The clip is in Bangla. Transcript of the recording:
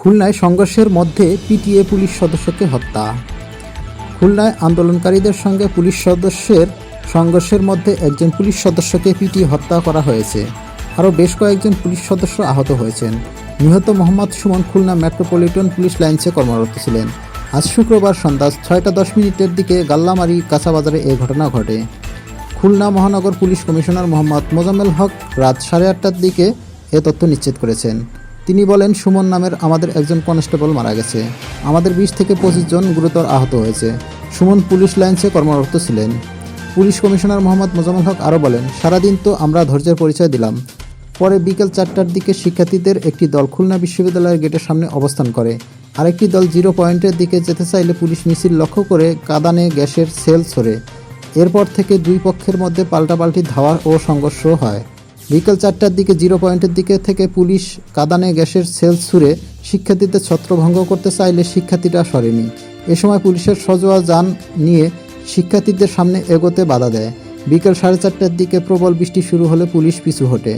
খুলনায় সংঘর্ষের মধ্যে পিটিএ পুলিশ সদস্যকে হত্যা। খুলনায় আন্দোলনকারীদের সঙ্গে পুলিশ সদস্যের সংঘর্ষের মধ্যে একজন পুলিশ সদস্যকে পিটিয়ে হত্যা করা হয়েছে। আরও বেশ কয়েকজন পুলিশ সদস্য আহত হয়েছেন। নিহত মোহাম্মদ সুমন খুলনা মেট্রোপলিটন পুলিশ লাইন্সে কর্মরত ছিলেন। আজ শুক্রবার সন্ধ্যা ছয়টা দশ মিনিটের দিকে গাল্লামারি কাঁচাবাজারে এ ঘটনা ঘটে। খুলনা মহানগর পুলিশ কমিশনার মোহাম্মদ মোজাম্মেল হক রাত সাড়ে আটটার দিকে এ তথ্য নিশ্চিত করেছেন। তিনি বলেন, সুমন নামের আমাদের একজন কনস্টেবল মারা গেছে। আমাদের বিশ থেকে পঁচিশ জন গুরুতর আহত হয়েছে। সুমন পুলিশ লাইন্সে কর্মরত ছিলেন। পুলিশ কমিশনার মোহাম্মদ মোজাম্মেল হক আরও বলেন, সারাদিন তো আমরা ধৈর্যের পরিচয় দিলাম। পরে বিকেল চারটার দিকে শিক্ষার্থীদের একটি দল খুলনা বিশ্ববিদ্যালয়ের গেটের সামনে অবস্থান করে। আরেকটি দল জিরো পয়েন্টের দিকে যেতে চাইলে পুলিশ মিছিল লক্ষ্য করে কাদানে গ্যাসের সেল ছড়ে। এরপর থেকে দুই পক্ষের মধ্যে পাল্টাপাল্টি ধাওয়া ও সংঘর্ষ হয়। বিকেল চারটার দিকে জিরো পয়েন্টের দিকে থেকে পুলিশ কাদানে গ্যাসের সেল ছুড়ে শিক্ষার্থীদের ছত্রভঙ্গ করতে চাইলে শিক্ষার্থীরা সরেনি। এ সময় পুলিশের সজোয়া যান নিয়ে শিক্ষার্থীদের সামনে এগোতে বাধা দেয়। বিকেল সাড়ে চারটার দিকে প্রবল বৃষ্টি শুরু হলে পুলিশ পিছু হটে।